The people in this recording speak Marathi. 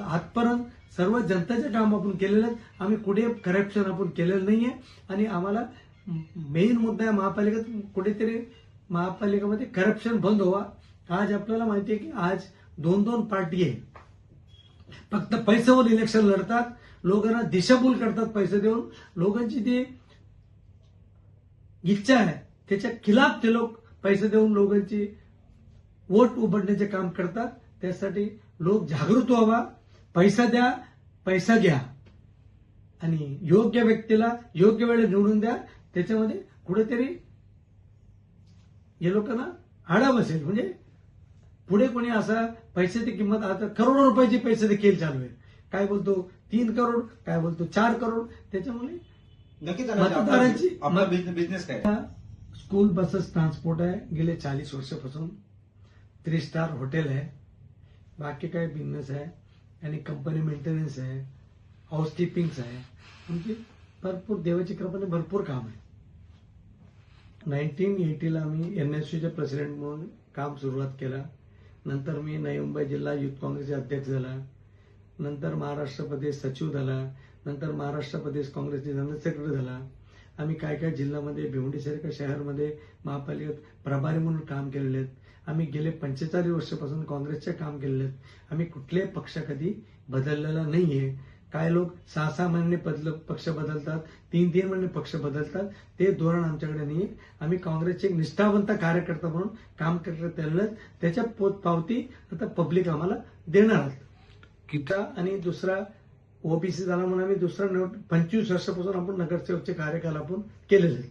आजपर्यंत सर्व जनतेचे काम आपण केलेले आहेत. आम्ही कुठे करप्शन आपण केलेलं नाही आहे आणि आम्हाला मेन मुद्दा आहे महापालिकेत कुठेतरी महापालिकेमध्ये करप्शन बंद व्हावा आज आपल्याला माहिती आहे की आज दोन दोन पार्टी आहे फक्त पैशावर इलेक्शन लढतात. लोकांना दिशाभूल करतात पैसे देऊन. लोकांची ती इच्छा आहे त्याच्या खिलाफ ते लोक पैसे देऊन लोकांची वोट उघडण्याचे काम करतात. त्यासाठी लोक जागृत व्हावा. पैसा द्या पैसा घ्या. आणि योग्य व्यक्तीला योग्य वेळेत निवडून द्या. त्याच्यामध्ये कुठेतरी या लोकांना आडा बसेल म्हणजे पुढे कोणी असा पैशाची किंमत आता करोडो रुपयाचे पैसे देखील चालू आहे काय बोलतो? तीन करोड काय बोलतो? चार करोड. त्याच्यामुळे मतदारांची- बिझनेस काय? स्कूल बसेस ट्रान्सपोर्ट आहे. गेले चाळीस वर्षापासून. थ्री स्टार हॉटेल आहे. बाकी काय बिझनेस आहे? आणि कंपनी मेंटेनन्स आहे हाऊसकीपिंग्स आहे म्हणजे भरपूर देवाची कृपाने भरपूर काम आहे. नाईन्टीन एटीला मी एन एस सीचे प्रेसिडेंट म्हणून काम सुरुवात केलं. नंतर मी नवी मुंबई जिल्हा युथ काँग्रेसचे अध्यक्ष झाला. नंतर महाराष्ट्र प्रदेश सचिव झाला. नंतर महाराष्ट्र प्रदेश काँग्रेसचे जनरल सेक्रेटरी झाला. आम्ही काय काय जिल्ह्यामध्ये भिवंडीसारख्या शहरामध्ये महापालिकेत प्रभारी म्हणून काम केलेले आहेत. आम्ही गेले पंचेचाळीस वर्षापासून काँग्रेसचे काम केलेले आहेत. आम्ही कुठल्याही पक्ष कधी बदललेला नाहीये. काय लोक सहा सहा महिने बदल पक्ष बदलतात तीन तीन महिने पक्ष बदलतात. ते धोरण आमच्याकडे नाही आम्ही काँग्रेसचे एक निष्ठावंत कार्यकर्ता म्हणून काम करत त्याच्या पोत पावती आता पब्लिक आम्हाला देणार आहेत. किता? आणि दुसरा ओबीसी झाला म्हणून आम्ही दुसरा पंचवीस वर्षापासून आपण नगरसेवकचे कार्यकाल आपण केलेले आहेत